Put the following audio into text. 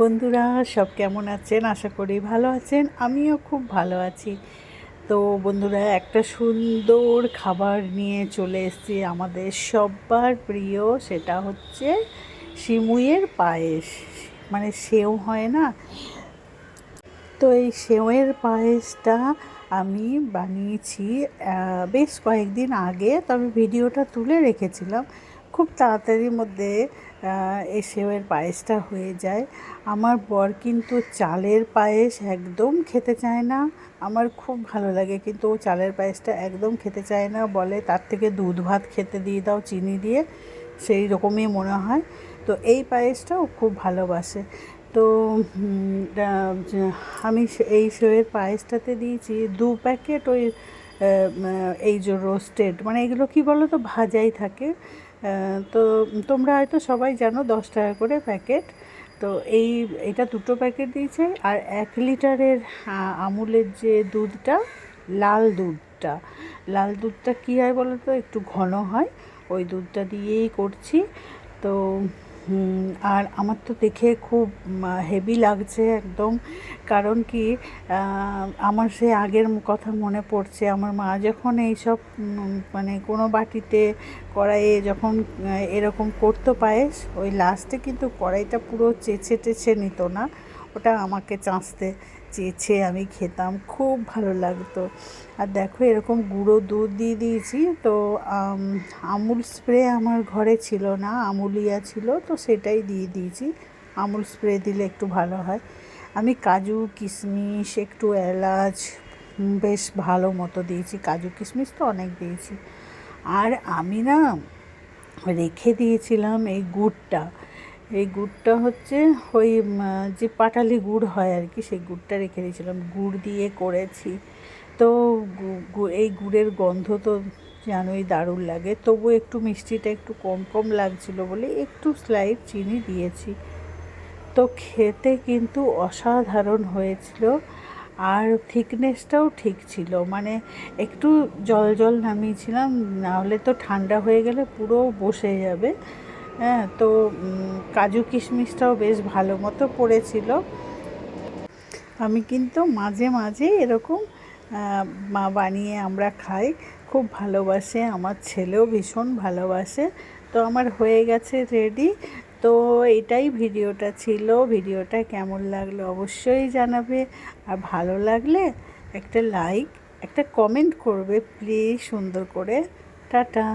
বন্ধুরা, সব কেমন আছেন? আশা করি ভালো আছেন। আমিও খুব ভালো আছি। তো বন্ধুরা, একটা সুন্দর খাবার নিয়ে চলে এসেছি আমাদের সবার প্রিয়, সেটা হচ্ছে সিমুইয়ের পায়েস। মানে সেও হয় না? তো এই সেওয়ের পায়েসটা আমি বানিয়েছি বেশ কয়েকদিন আগে, তবে ভিডিওটা তুলে রেখেছিলাম। খুব তাড়াতাড়ির মধ্যে এই সেওয়ের পায়েসটা হয়ে যায়। আমার বর কিন্তু চালের পায়েস একদম খেতে চায় না। আমার খুব ভালো লাগে, কিন্তু ও চালের পায়েসটা একদম খেতে চায় না। বলে, তার থেকে দুধ ভাত খেতে দিয়ে দাও, চিনি দিয়ে। সেই রকমই মনে হয়। তো এই পায়েসটা ও খুব ভালোবাসে। তো আমি এই সেওয়ের পায়েসটাতে দিয়েছি দু প্যাকেট ওই এই যে রোস্টেড মানে এগুলো কি বলো তো ভাজাই থাকে। তো তোমরা হয়তো সবাই জানো দশ টাকা করে প্যাকেট তো এই, এটা দুটো প্যাকেট দিয়েছে। আর এক লিটারের আমুলের যে দুধটা, লাল দুধটা লাল দুধটা কী হয় বলো তো একটু ঘন হয়। ওই দুধটা দিয়েই করছি। তো আর আমার তো দেখে খুব হেভি লাগছে একদম। কারণ কি আমার সে আগের কথা মনে পড়ছে। আমার মা যখন এইসব মানে কোনো বাটিতে কড়াইয়ে যখন এরকম করতো পায়েস, ওই লাস্টে কিন্তু কড়াইটা পুরো চেঁচে টেছে নিত না। ওটা আমাকে চাঁচতে। চেয়েছে আমি খেতাম, খুব ভালো লাগতো। আর দেখো এরকম গুঁড়ো দুধ দিয়ে দিয়েছি, তো আমুল স্প্রে আমার ঘরে ছিল না, আমুলিয়া ছিল, তো সেটাই দিয়ে দিয়েছি। আমুল স্প্রে দিলে একটু ভালো হয়। আমি কাজু, কিশমিশ, একটু এলাচ বেশ ভালো মতো দিয়েছি। কাজু, কিশমিশ তো অনেক দিয়েছি। আর আমি না রেখে দিয়েছিলাম এই গুড়টা। এই গুড়টা হচ্ছে ওই যে পাটালি গুড় হয় আর কি, সেই গুড়টা রেখে দিয়েছিলাম। গুড় দিয়ে করেছি। তো এই গুড়ের গন্ধ তো জানোই দারুণ লাগে। তবু একটু মিষ্টিটা একটু কম কম লাগছিল বলে একটু স্লাইড চিনি দিয়েছি। তো খেতে কিন্তু অসাধারণ হয়েছিল আর থিকনেসটাও ঠিক ছিল। মানে একটু জল জল নামিয়েছিলাম নাহলে তো ঠান্ডা হয়ে গেলে পুরো বসে যাবে। হ্যাঁ তো কাজু কিশমিশটাও বেশ ভালো মতো পড়েছিল। আমি কিন্তু মাঝে মাঝে এরকম মা বানিয়ে আমরা খাই। খুব ভালোবাসে, আমার ছেলেও ভীষণ ভালোবাসে। তো আমার হয়ে গেছে রেডি তো এটাই ভিডিওটা ছিল। ভিডিওটা কেমন লাগল অবশ্যই জানাবে। আর ভালো লাগলে একটা লাইক একটা কমেন্ট করবে প্লিজ সুন্দর করে। টাটা!